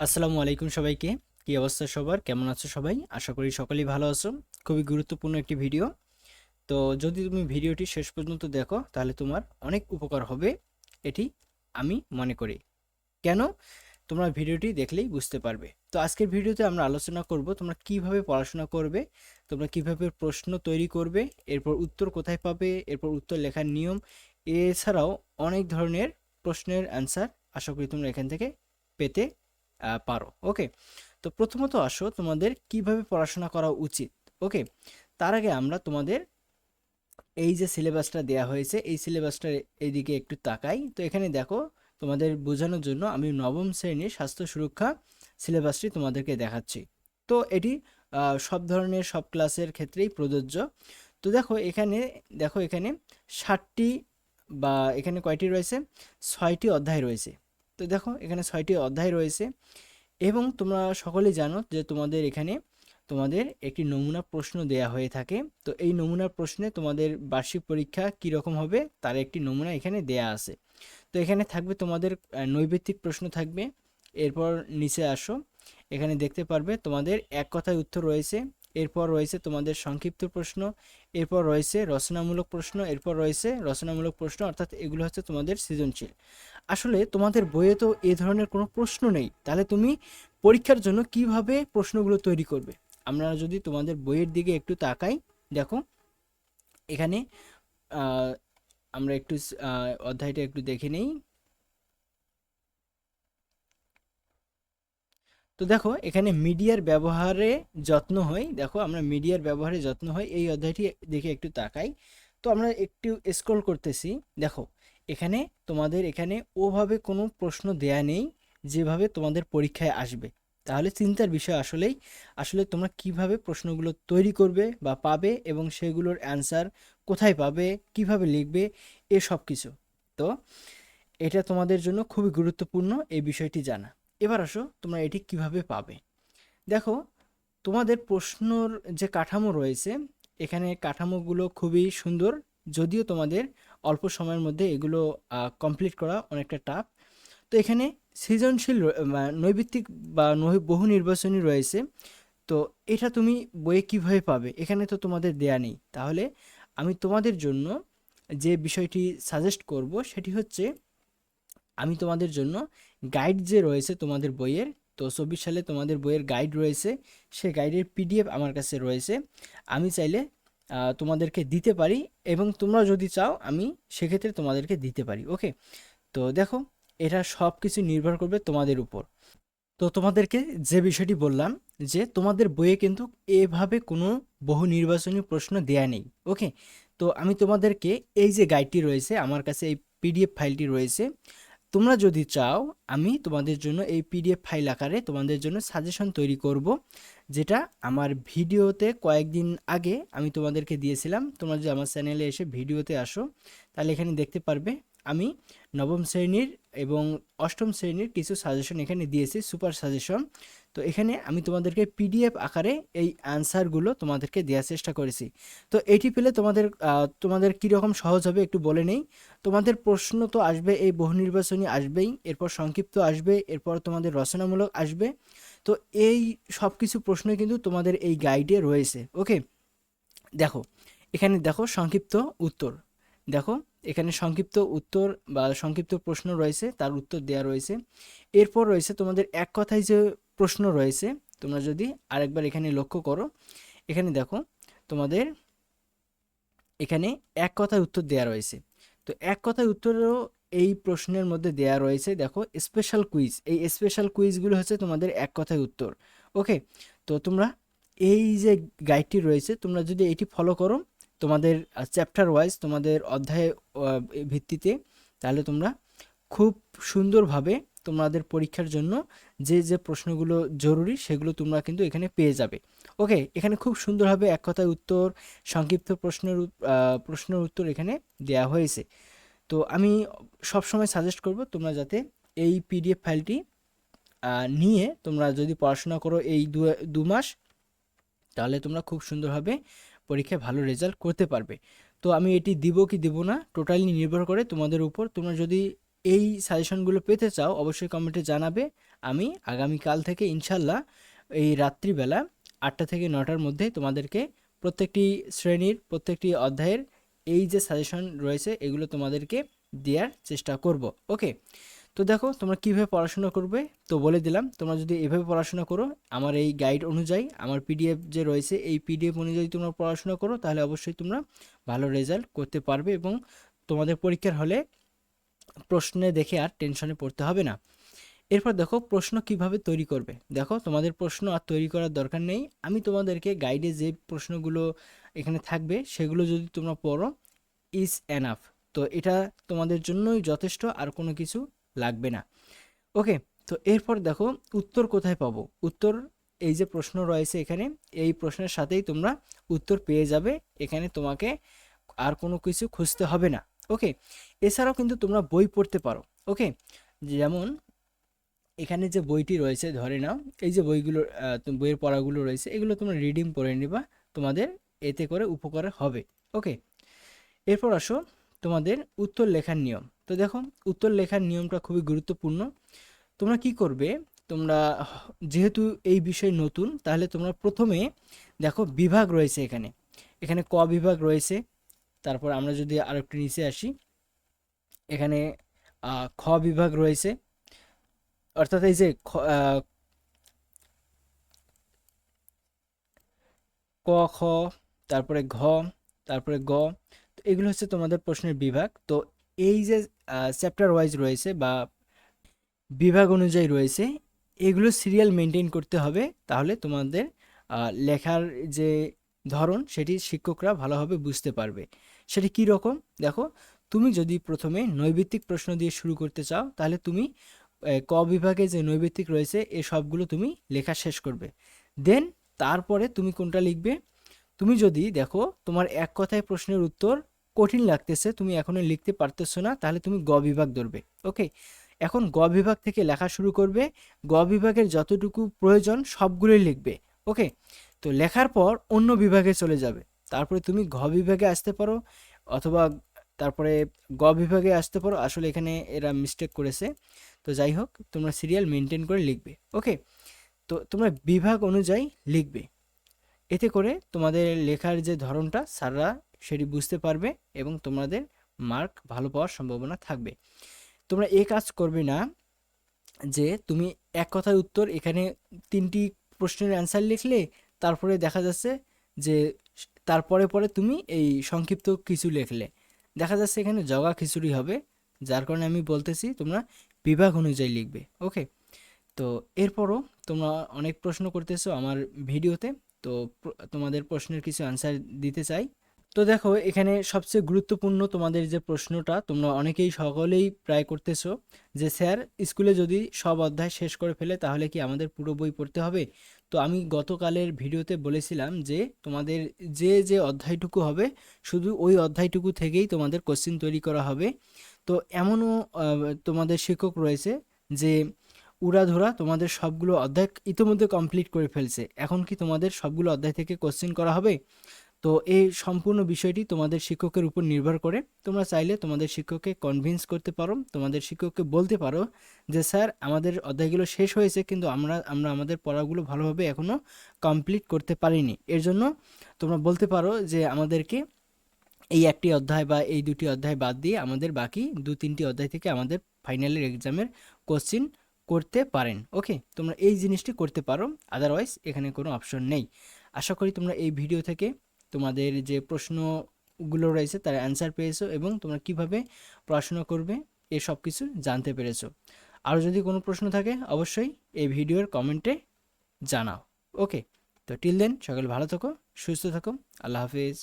আসসালামু আলাইকুম সবাইকে। কি অবস্থা সবার? কেমন আছো সবাই? আশা করি সকলেই ভালো আছো। খুবই গুরুত্বপূর্ণ একটি ভিডিও। তো যদি তুমি ভিডিওটি শেষ পর্যন্ত দেখো, তাহলে তোমার অনেক উপকার হবে। এটি আমি মনে করি। কেন? তোমরা ভিডিওটি দেখলেই বুঝতে পারবে। তো আজকের ভিডিওতে আমরা আলোচনা করব, তোমরা কীভাবে পড়াশোনা করবে, তোমরা কীভাবে প্রশ্ন তৈরি করবে, এরপর উত্তর কোথায় পাবে, এরপর উত্তর লেখার নিয়ম, এছাড়াও অনেক ধরনের প্রশ্নের অ্যান্সার আশা করি তোমরা এখান থেকে পেতে পারো ওকে তো প্রথমত আসো তোমাদের কীভাবে পড়াশোনা করা উচিত ওকে তার আগে আমরা তোমাদের এই যে সিলেবাসটা দেয়া হয়েছে, এই সিলেবাসটার এইদিকে একটু তাকাই। তো এখানে দেখো, তোমাদের বোঝানোর জন্য আমি নবম শ্রেণির স্বাস্থ্য সুরক্ষা সিলেবাসটি তোমাদেরকে দেখাচ্ছি। তো এটি সব ধরনের, সব ক্লাসের ক্ষেত্রেই প্রযোজ্য। তো দেখো এখানে দেখো এখানে ষাটটি বা এখানে কয়টি রয়েছে? ছয়টি অধ্যায় রয়েছে। তো দেখো, এখানে ছয়টি অধ্যায় রয়েছে এবং তোমরা সকলেই জানো যে তোমাদের এখানে তোমাদের একটি নমুনা প্রশ্ন দেয়া হয়ে থাকে। তো এই নমুনা প্রশ্নে তোমাদের বার্ষিক পরীক্ষা কী রকম হবে তার একটি নমুনা এখানে দেয়া আছে। তো এখানে থাকবে তোমাদের নৈবেত্তিক প্রশ্ন থাকবে। এরপর নিচে আসো। এখানে দেখতে পারবে তোমাদের এক কথায় উত্তর রয়েছে। এরপর রয়েছে তোমাদের সংক্ষিপ্ত প্রশ্ন। এরপর রয়েছে রচনামূলক প্রশ্ন, এরপর রয়েছে রচনামূলক প্রশ্ন, অর্থাৎ এগুলো হচ্ছে তোমাদের সৃজনশীল। আসলে তোমাদের বইয়ে তো এ ধরনের কোনো প্রশ্ন নেই। তাহলে তুমি পরীক্ষার জন্য কীভাবে প্রশ্নগুলো তৈরি করবে? আমরা যদি তোমাদের বইয়ের দিকে একটু তাকাই, দেখো, এখানে আমরা একটু অধ্যায়টা একটু দেখে নেই। তো দেখো, এখানে মিডিয়ার ব্যবহারে যত্ন হই দেখো, আমরা মিডিয়ার ব্যবহারে যত্ন হই এই অধ্যায়টি দেখে একটু তাকাই। তো আমরা একটু স্ক্রল করতেছি। দেখো, এখানে তোমাদের এখানে ওভাবে কোনো প্রশ্ন দেয়া নেই, যেভাবে তোমাদের পরীক্ষায় আসবে। তাহলে চিন্তার বিষয় আসলেই, আসলে তোমরা কীভাবে প্রশ্নগুলো তৈরি করবে বা পাবে এবং সেগুলোর অ্যান্সার কোথায় পাবে, কীভাবে লিখবে এ সব কিছু। তো এটা তোমাদের জন্য খুবই গুরুত্বপূর্ণ, এই বিষয়টি জানা। এবার আসো তোমরা এটি কীভাবে পাবে? দেখো, তোমাদের প্রশ্নর যে কাঠামো রয়েছে, এখানে কাঠামোগুলো খুবই সুন্দর, যদিও তোমাদের অল্প সময়ের মধ্যে এগুলো কমপ্লিট করা অনেকটা টাফ তো এখানে সৃজনশীল নৈবিত্তিক বা বহু নির্বাচনী রয়েছে, তো এটা তুমি বইয়ে কীভাবে পাবে? এখানে তো তোমাদের দেয়া নেই। তাহলে আমি তোমাদের জন্য যে বিষয়টি সাজেস্ট করব, সেটি হচ্ছে আমি তোমাদের জন্য গাইড যে রয়েছে তোমাদের বইয়ের, তো চব্বিশ সালে তোমাদের বইয়ের গাইড রয়েছে সে গাইডের পিডিএফ আমার কাছে রয়েছে। আমি চাইলে তোমাদেরকে দিতে পারি এবং তোমরা যদি চাও, আমি সেক্ষেত্রে তোমাদেরকে দিতে পারি ওকে তো দেখো, এটা সব কিছু নির্ভর করবে তোমাদের উপর। তো তোমাদেরকে যে বিষয়টি বললাম, যে তোমাদের বইয়ে কিন্তু এভাবে কোনো বহু নির্বাচনী প্রশ্ন দেয়া নেই ওকে তো আমি তোমাদেরকে এই যে গাইডটি রয়েছে, আমার কাছে এই পিডিএফ ফাইলটি রয়েছে তোমরা যদি চাও, আমি তোমাদের জন্য এই পিডিএফ ফাইল আকারে তোমাদের জন্য সাজেশন তৈরি করব, যেটা আমার ভিডিওতে কয়েকদিন আগে আমি তোমাদেরকে দিয়েছিলাম। তোমরা যদি আমার চ্যানেলে এসে ভিডিওতে আসো, তাহলে এখানে দেখতে পারবে, আমি নবম শ্রেণির এবং অষ্টম শ্রেণির কিছু সাজেশন এখানে দিয়েছি সুপার সাজেশন তো এখানে আমি তোমাদেরকে পিডিএফ আকারে এই অ্যান্সারগুলো তোমাদেরকে দেওয়ার চেষ্টা করেছি। তো এটি পেলে তোমাদের তোমাদের কীরকম সহজ হবে একটু বলে নেই। তোমাদের প্রশ্ন তো আসবে, এই বহু নির্বাচনী আসবেই, এরপর সংক্ষিপ্ত আসবে, এরপর তোমাদের রচনামূলক আসবে। তো এই সব কিছু প্রশ্ন কিন্তু তোমাদের এই গাইডে রয়েছে ওকে দেখো, এখানে দেখো সংক্ষিপ্ত উত্তর। দেখো, এখানে সংক্ষিপ্ত উত্তর বা সংক্ষিপ্ত প্রশ্ন রয়েছে, তার উত্তর দেওয়া রয়েছে। এরপর রয়েছে তোমাদের এক কথায় যে প্রশ্ন রয়েছে। তোমরা যদি আরেকবার এখানে লক্ষ্য করো, এখানে দেখো তোমাদের এখানে এক কথায় উত্তর দেওয়া রয়েছে। তো এক কথায় উত্তরও এই প্রশ্নের মধ্যে দেওয়া রয়েছে। দেখো স্পেশাল কুইজ এই স্পেশাল কুইজগুলো হচ্ছে তোমাদের এক কথায় উত্তর। ওকে তো তোমরা এই যে গাইডটি রয়েছে, তোমরা যদি এটি ফলো করো, তোমাদের চ্যাপ্টার ওয়াইজ তোমাদের অধ্যায় ভিত্তিতে, তাহলে তোমরা খুব সুন্দরভাবে তোমাদের পরীক্ষার জন্য যে যে প্রশ্নগুলো জরুরি সেগুলো তোমরা কিন্তু এখানে পেয়ে যাবে। ওকে, এখানে খুব সুন্দরভাবে এক কথায় উত্তর, সংক্ষিপ্ত প্রশ্নের প্রশ্নের উত্তর এখানে দেয়া হয়েছে। তো আমি সবসময় সাজেস্ট করব তোমরা যাতে এই পিডিএফ ফাইলটি নিয়ে তোমরা যদি পড়াশোনা করো এই দু মাস, তাহলে তোমরা খুব সুন্দরভাবে পরীক্ষায় ভালো রেজাল্ট করতে পারবে। তো আমি এটি দিব কি দিব না টোটালি নির্ভর করে তোমাদের উপর। তোমরা যদি এই সাজেশনগুলো পেতে চাও, অবশ্যই কমেন্টে জানাবে। আমি আগামীকাল থেকে ইনশাল্লাহ এই রাত্রিবেলা আটটা থেকে নটার মধ্যে তোমাদেরকে প্রত্যেকটি শ্রেণির, প্রত্যেকটি অধ্যায়ের এই যে সাজেশন রয়েছে, এগুলো তোমাদেরকে দেওয়ার চেষ্টা করব। ওকে তো দেখো তোমরা কীভাবে পড়াশোনা করবে? তো বলে দিলাম, তোমরা যদি এভাবে পড়াশোনা করো, আমার এই গাইড অনুযায়ী, আমার পিডিএফ যে রয়েছে, এই পিডিএফ অনুযায়ী তোমরা পড়াশোনা করো, তাহলে অবশ্যই তোমরা ভালো রেজাল্ট করতে পারবে এবং তোমাদের পরীক্ষার হলে প্রশ্নে দেখে আর টেনশনে পড়তে হবে না। এরপর দেখো প্রশ্ন কীভাবে তৈরি করবে? দেখো তোমাদের প্রশ্ন আর তৈরি করার দরকার নেই। আমি তোমাদেরকে গাইডে যে প্রশ্নগুলো এখানে থাকবে সেগুলো যদি তোমরা পড়ো ইজ এনাফ তো এটা তোমাদের জন্যই যথেষ্ট, আর কোনো কিছু লাগবে না। ওকে তো এরপর দেখো উত্তর কোথায় পাবো? উত্তর এই যে প্রশ্ন রয়েছে এখানে, এই প্রশ্নের সাথেই তোমরা উত্তর পেয়ে যাবে। এখানে তোমাকে আর কোনো কিছু খুঁজতে হবে না। ওকে এছাড়াও কিন্তু তোমরা বই পড়তে পারো ওকে যেমন এখানে যে বইটি রয়েছে, ধরে নাও, এই যে বইগুলো বইয়ের পড়াগুলো রয়েছে, এগুলো তোমরা রিডিং পড়ে নিবা, তোমাদের এতে করে উপকার হবে ওকে এরপর আসো তোমাদের উত্তর লেখার নিয়ম। তো দেখো, উত্তর লেখার নিয়মটা খুবই গুরুত্বপূর্ণ। তোমরা কি করবে, তোমরা যেহেতু এই বিষয় নতুন, তাহলে তোমরা প্রথমে দেখো বিভাগ রয়েছে এখানে। এখানে ক বিভাগ রয়েছে, তারপর আমরা যদি আরেকটু নিচে আসি এখানে খ বিভাগ রয়েছে। অর্থাৎ এই যে ক, খ, তারপরে ঘ, তারপরে গ, তো এগুলো হচ্ছে তোমাদের প্রশ্নের বিভাগ। তো এই যে চ্যাপ্টার ওয়াইজ রয়েছে বা বিভাগ অনুযায়ী রয়েছে, এগুলো সিরিয়াল মেনটেন করতে হবে। তাহলে তোমাদের লেখার যে ধরন, সেটি শিক্ষকরা ভালোভাবে বুঝতে পারবে। সেটি কী রকম? দেখো তুমি যদি প্রথমে নৈবিত্তিক প্রশ্ন দিয়ে শুরু করতে চাও, তাহলে তুমি ক বিভাগে যে নৈবিত্তিক রয়েছে, এ সবগুলো তুমি লেখা শেষ করবে। দেন তারপরে তুমি কোনটা লিখবে? তুমি যদি দেখো তোমার এক কথায় প্রশ্নের উত্তর কঠিন লাগতেছে, তুমি এখনও লিখতে পারতেছো না, তাহলে তুমি গ বিভাগ ধরবে। ওকে? এখন গ বিভাগ থেকে লেখা শুরু করবে। গ বিভাগের যতটুকু প্রয়োজন সবগুলোই লিখবে। ওকে? তো লেখার পর অন্য বিভাগে চলে যাবে। তারপরে তুমি ঘ বিভাগে আসতে পারো, অথবা তারপরে গ বিভাগে আসতে পারো। আসলে এখানে এরা মিস্টেক করেছে। তো যাই হোক, তোমরা সিরিয়াল মেনটেন করে লিখবে ওকে তো তোমরা বিভাগ অনুযায়ী লিখবে। এতে করে তোমাদের লেখার যে ধরনটা, স্যাররা সেটি বুঝতে পারবে এবং তোমাদের মার্ক ভালো পাওয়ার সম্ভাবনা থাকবে। তোমরা এ কাজ করবে না যে তুমি এক কথার উত্তর এখানে তিনটি প্রশ্নের অ্যান্সার লিখলে, তারপরে দেখা যাচ্ছে যে তারপরে পরে তুমি এই সংক্ষিপ্ত কিছু লিখলে। দেখা যাচ্ছে এখানে জগা খিচুড়ি হবে, যার কারণে আমি বলতেছি তোমরা বিভাগ অনুযায়ী লিখবে ওকে তো এরপরও তোমরা অনেক প্রশ্ন করতেছো আমার ভিডিওতে, তো তোমাদের প্রশ্নের কিছু অ্যান্সার দিতে চাই। তো দেখো, এখানে সবচেয়ে গুরুত্বপূর্ণ তোমাদের যে প্রশ্নটা তোমরা অনেকেই সকলেই প্রায় করতেছো, যে স্যার, স্কুলে যদি সব অধ্যায় শেষ করে ফেলে তাহলে কি আমাদের পুরো বই পড়তে হবে? তো আমি গতকালের ভিডিওতে বলেছিলাম যে তোমাদের যে যে অধ্যায়টুকু হবে, শুধু ওই অধ্যায়টুকু থেকেই তোমাদের কোশ্চিন তৈরি করা হবে। তো এমনও তোমাদের শিক্ষক রয়েছে যে উড়াধুরা তোমাদের সবগুলো অধ্যায় ইতিমধ্যে কমপ্লিট করে ফেলছে। এখন কি তোমাদের সবগুলো অধ্যায় থেকে কোশ্চিন করা হবে? তো এই সম্পূর্ণ বিষয়টি তোমাদের শিক্ষকের উপর নির্ভর করে। তোমরা চাইলে তোমাদের শিক্ষককে কনভিন্স করতে পারো, তোমাদের শিক্ষককে বলতে পারো যে, স্যার, আমাদের অধ্যায়গুলো শেষ হয়েছে, কিন্তু আমরা আমরা আমাদের পড়াগুলো ভালোভাবে এখনও কমপ্লিট করতে পারিনি। এর জন্য তোমরা বলতে পারো যে, আমাদেরকে এই একটি অধ্যায় বা এই দুটি অধ্যায় বাদ দিয়ে আমাদের বাকি দু তিনটি অধ্যায় থেকে আমাদের ফাইনালের এক্সামের কোশ্চিন করতে পারেন। ওকে তোমরা এই জিনিসটি করতে পারো আদারওয়াইজ এখানে কোনো অপশন নেই। আশা করি তোমরা এই ভিডিও থেকে তোমাদের যে প্রশ্নগুলো রয়েছে তার অ্যান্সার পেয়েছ এবং তোমরা কীভাবে পড়াশোনা করবে, এ সব কিছু জানতে পেরেছ। আরও যদি কোনো প্রশ্ন থাকে, অবশ্যই এই ভিডিওর কমেন্টে জানাও। ওকে তো টিল দেন সকাল ভালো থাকো, সুস্থ থাকো, আল্লাহ হাফিজ।